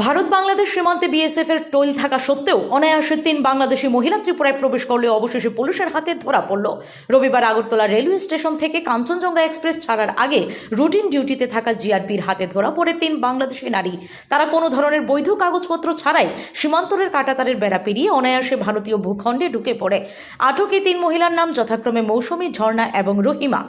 ভারত বাংলাদেশ সীমান্তে বিএসএফ এর টোল থাকা সত্ত্বেও অনায়াসে তিন বাংলাদেশি মহিলা ত্রিপুরায় প্রবেশ করলে অবশেষে পুলিশের হাতে ধরা পড়ল। রবিবার আগরতলা রেলওয়ে স্টেশন থেকে কাঞ্চনজঙ্ঘা এক্সপ্রেস ছাড়ার আগে রুটিন ডিউটিতে থাকা জিআরপির হাতে ধরা পড়ে তিন বাংলাদেশি নারী। তারা কোনো ধরনের বৈধ কাগজপত্র ছাড়াই সীমান্তরের কাটাতারের বেড়া পেরিয়ে অনায়াসে ভারতীয় ভূখণ্ডে ঢুকে পড়ে। আটকে তিন মহিলার নাম যথাক্রমে মৌসুমী, ঝর্ণা এবং রহিমা।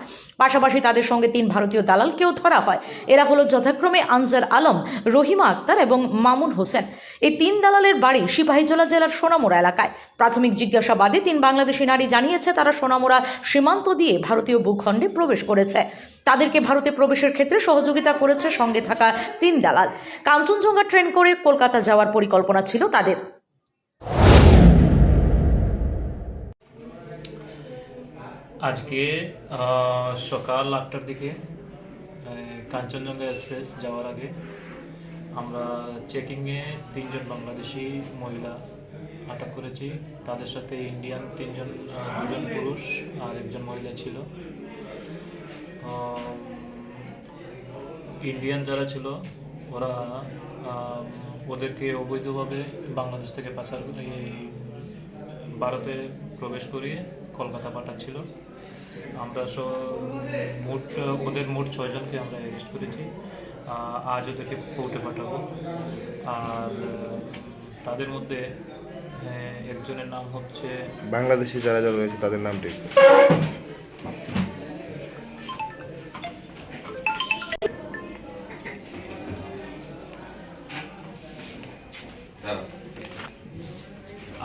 পাশাপাশি তাদের সঙ্গে তিন ভারতীয় দালালকেও ধরা হয়। এরা হলো যথাক্রমে আনজার আলম, রহিমা আক্তার এবং মামুন হোসেন। এই তিন দালালের বাড়ি সিপাহীজলা জেলার সোনামুড়া এলাকায়। প্রাথমিক জিজ্ঞাসাবাদে তিন বাংলাদেশি নারী জানিয়েছে, তারা সোনামুড়া সীমান্ত দিয়ে ভারতীয় ভূখণ্ডে প্রবেশ করেছে। তাদেরকে ভারতে প্রবেশের ক্ষেত্রে সহযোগিতা করেছে সঙ্গে থাকা তিন দালাল। কাঞ্চনজঙ্ঘা ট্রেন করে কলকাতা যাওয়ার পরিকল্পনা ছিল তাদের। আজকে সকাল আটটার দিকে কাঞ্চনজঙ্ঘা এক্সপ্রেস যাওয়ার আগে আমরা চেকিংয়ে তিনজন বাংলাদেশি মহিলা আটক করেছি। তাদের সাথে ইন্ডিয়ান তিনজন দুজন পুরুষ আর একজন মহিলা ছিল। ইন্ডিয়ান যারা ছিল, ওরা ওদেরকে অবৈধভাবে বাংলাদেশ থেকে পাচার ভারতে প্রবেশ করিয়ে কলকাতা পাঠাচ্ছিল। আমরা সব মোট, ওদের মোট ছয়জনকে আমরা অ্যারেস্ট করেছি। আজ ওদেরকে কোর্টে পাঠাবো। আর তাদের মধ্যে আহ, একজনের নাম হচ্ছে বাংলাদেশি যারা যারা রয়েছে তাদের নামটি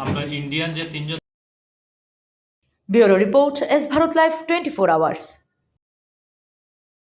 আমরা ইন্ডিয়ান যে তিনজন bureau report S Bharat live twenty four hours.